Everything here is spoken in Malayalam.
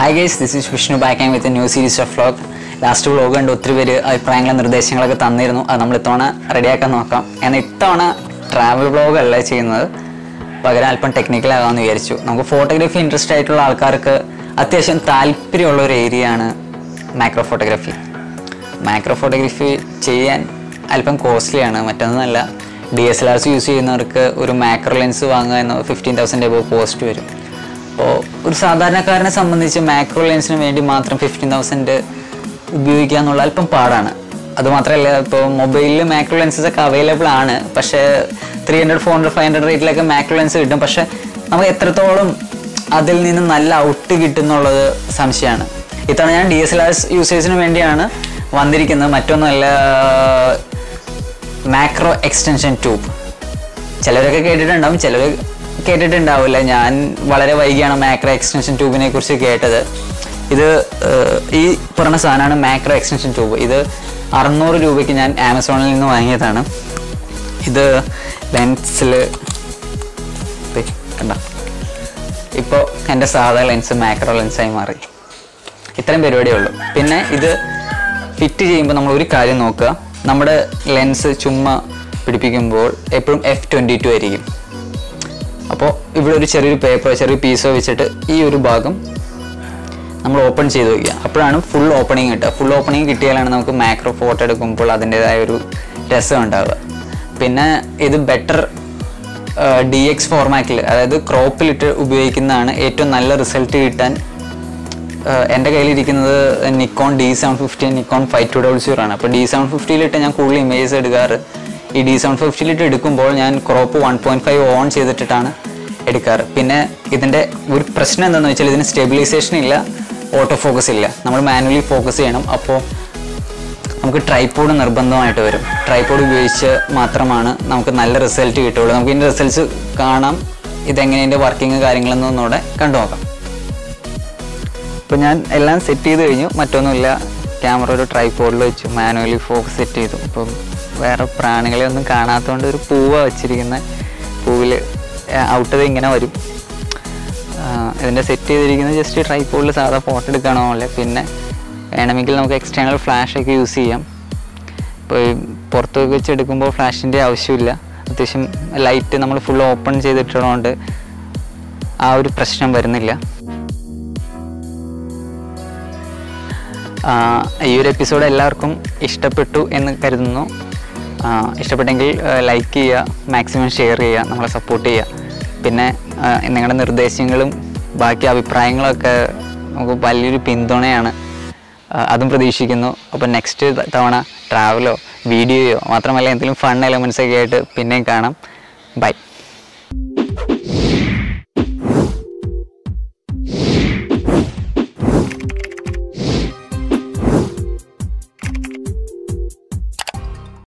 Hi guys this is Vishnu back and with new series of vlog last vlog കണ്ട് ഒത്തിരി പേര് അഭിപ്രായങ്ങളും നിർദ്ദേശങ്ങളൊക്കെ തന്നിരുന്നു. അത് നമ്മൾ ഇത്തവണ റെഡിയാക്കാൻ നോക്കാം. എന്നാൽ ഇത്തവണ ട്രാവൽ വ്ളോഗ് അല്ല ചെയ്യുന്നത്. പകരം അല്പം ടെക്നിക്കൽ ആകാമെന്ന് വിചാരിച്ചു. നമുക്ക് ഫോട്ടോഗ്രാഫി ഇൻട്രസ്റ്റ് ആയിട്ടുള്ള ആൾക്കാർക്ക് അത്യാവശ്യം താല്പര്യമുള്ള ഒരു ഏരിയ ആണ് മാക്രോ ഫോട്ടോഗ്രാഫി മാക്രോ ഫോട്ടോഗ്രാഫി ചെയ്യാൻ അല്പം കോസ്റ്റ്ലിയാണ് മറ്റൊന്നല്ല D S L Rs use ചെയ്യുന്നവർക്ക് ഒരു മാക്രോ ലെൻസ് വാങ്ങുക എന്ന ഫിഫ്റ്റീൻ തൗസൻഡ് എബോ കോസ്റ്റ് വരും. അപ്പോൾ ഒരു സാധാരണക്കാരനെ സംബന്ധിച്ച് മാക്രോ ലെൻസിന് വേണ്ടി മാത്രം ഫിഫ്റ്റീൻ തൗസൻഡ് ഉപയോഗിക്കുക എന്നുള്ള അല്പം പാടാണ്. അതുമാത്രമല്ല ഇപ്പോൾ മൊബൈലിൽ മാക്രോ ലെൻസസ് ഒക്കെ അവൈലബിൾ ആണ്. പക്ഷേ three hundred four hundred five hundred റേറ്റിലൊക്കെ macro lens കിട്ടും. പക്ഷേ നമുക്ക് എത്രത്തോളം അതിൽ നിന്ന് നല്ല ഔട്ട് കിട്ടുന്നുള്ളത് സംശയമാണ്. ഇത്തവണ ഞാൻ ഡി എസ് എൽ ആർ യൂസേഴ്സിന് വേണ്ടിയാണ് വന്നിരിക്കുന്നത്. മറ്റൊന്നുമല്ല മാക്രോ എക്സ്റ്റൻഷൻ ട്യൂബ് ചിലരൊക്കെ കേട്ടിട്ടുണ്ടാവും. ചിലർ കേട്ടിട്ടുണ്ടാവില്ല. ഞാൻ വളരെ വൈകിയാണ് മാക്രോ എക്സ്റ്റൻഷൻ ട്യൂബിനെ കുറിച്ച് കേട്ടത്. ഇത് ഈ പറഞ്ഞ സാധനമാണ് മാക്രോ എക്സ്റ്റൻഷൻ ട്യൂബ് ഇത് അറുന്നൂറ് രൂപയ്ക്ക് ഞാൻ ആമസോണിൽ നിന്ന് വാങ്ങിയതാണ്. ഇത് ലെൻസിൽ കണ്ട? ഇപ്പോൾ എന്റെ സാധാ ലെൻസ് മാക്രോ ലെൻസായി മാറി. ഇത്രയും പരിപാടിയേ ഉള്ളൂ. പിന്നെ ഇത് ഫിറ്റ് ചെയ്യുമ്പോൾ നമ്മൾ ഒരു കാര്യം നോക്കുക. നമ്മുടെ ലെൻസ് ചുമ്മാ പിടിപ്പിക്കുമ്പോൾ എപ്പോഴും എഫ് ട്വന്റി ടു ആയിരിക്കും. അപ്പോൾ ഇവിടെ ഒരു ചെറിയൊരു പേപ്പറോ ചെറിയ പീസോ വെച്ചിട്ട് ഈ ഒരു ഭാഗം നമ്മൾ ഓപ്പൺ ചെയ്ത് വയ്ക്കുക അപ്പോഴാണ് ഫുൾ ഓപ്പണിങ് കിട്ടുക. ഫുൾ ഓപ്പണിങ് കിട്ടിയാലാണ് നമുക്ക് മാക്രോ ഫോട്ടോ എടുക്കുമ്പോൾ അതിന്റെതായ ഒരു രസം ഉണ്ടാവുക. പിന്നെ ഇത് ബെറ്റർ ഡി എക്സ് ഫോർമാറ്റിൽ അതായത് ക്രോപ്പിലിട്ട് ഉപയോഗിക്കുന്നതാണ് ഏറ്റവും നല്ല റിസൾട്ട് കിട്ടാൻ എന്റെ കയ്യിലിരിക്കുന്നത് Nikon D seven fifty Nikon five two double zero ആണ്. അപ്പോൾ ഡി സെവൻ ഫിഫ്റ്റിയിലിട്ട് ഞാൻ കൂടുതൽ ഇമേജസ് എടുക്കാറ്. ഈ ഡി സെവൻ ഫിഫ്റ്റിയിലിട്ട് എടുക്കുമ്പോൾ ഞാൻ crop one point five on ചെയ്തിട്ടിട്ടാണ് എടുക്കാറ്. പിന്നെ ഇതിന്റെ ഒരു പ്രശ്നം എന്താണെന്ന് വെച്ചാൽ ഇതിന് സ്റ്റെബിലൈസേഷൻ ഇല്ല ഓട്ടോ ഫോക്കസ് ഇല്ല. നമ്മൾ മാനുവലി ഫോക്കസ് ചെയ്യണം. അപ്പോൾ നമുക്ക് ട്രൈപോഡ് നിർബന്ധമായിട്ട് വരും. ട്രൈപോഡ് ഉപയോഗിച്ച് മാത്രമാണ് നമുക്ക് നല്ല റിസൾട്ട് കിട്ടുള്ളൂ. നമുക്ക് ഇതിന്റെ റിസൾട്ട്സ് കാണാം. ഇതെങ്ങനെ ഇതിന്റെ വർക്കിംഗ് കാര്യങ്ങളെന്നൊന്നുകൂടെ കണ്ടു നോക്കാം. അപ്പോൾ ഞാൻ എല്ലാം സെറ്റ് ചെയ്ത് കഴിഞ്ഞു. മറ്റൊന്നുമില്ല. ക്യാമറ ഒരു ട്രൈപോഡിൽ വെച്ചു. മാനുവലി ഫോക്കസ് സെറ്റ് ചെയ്തു. അപ്പം വേറെ പ്രാണികളെ ഒന്നും കാണാത്തതുകൊണ്ട് ഒരു പൂവ വെച്ചിരിക്കുന്ന. പൂവിൽ ഔട്ടത് ഇങ്ങനെ വരും. ഇതിന്റെ സെറ്റ് ചെയ്തിരിക്കുന്നത് ജസ്റ്റ് ട്രൈപ്പോഡിൽ സാധാ ഫോട്ടോ എടുക്കണമല്ലേ പിന്നെ വേണമെങ്കിൽ നമുക്ക് എക്സ്റ്റേണൽ ഫ്ലാഷ് ഒക്കെ യൂസ് ചെയ്യാം. ഇപ്പോൾ പുറത്ത് വെച്ച് എടുക്കുമ്പോൾ ഫ്ലാഷിന്റെ ആവശ്യമില്ല. അത്യാവശ്യം ലൈറ്റ് നമ്മൾ ഫുൾ ഓപ്പൺ ചെയ്തിട്ടുള്ളതുകൊണ്ട് ആ ഒരു പ്രശ്നം വരുന്നില്ല. ഈ ഒരു എപ്പിസോഡ് എല്ലാവർക്കും ഇഷ്ടപ്പെട്ടു എന്ന് കരുതുന്നു. ഇഷ്ടപ്പെട്ടെങ്കിൽ ലൈക്ക് ചെയ്യുക മാക്സിമം ഷെയർ ചെയ്യുക നമ്മളെ സപ്പോർട്ട് ചെയ്യുക. പിന്നെ നിങ്ങളുടെ നിർദ്ദേശങ്ങളും ബാക്കി അഭിപ്രായങ്ങളൊക്കെ നമുക്ക് വലിയൊരു പിന്തുണയാണ്. അതും പ്രതീക്ഷിക്കുന്നു. അപ്പോൾ നെക്സ്റ്റ് തവണ ട്രാവലോ വീഡിയോയോ മാത്രമല്ല എന്തെങ്കിലും ഫൺ എലമെൻസ് ഒക്കെ ആയിട്ട് പിന്നെയും കാണാം. ബൈ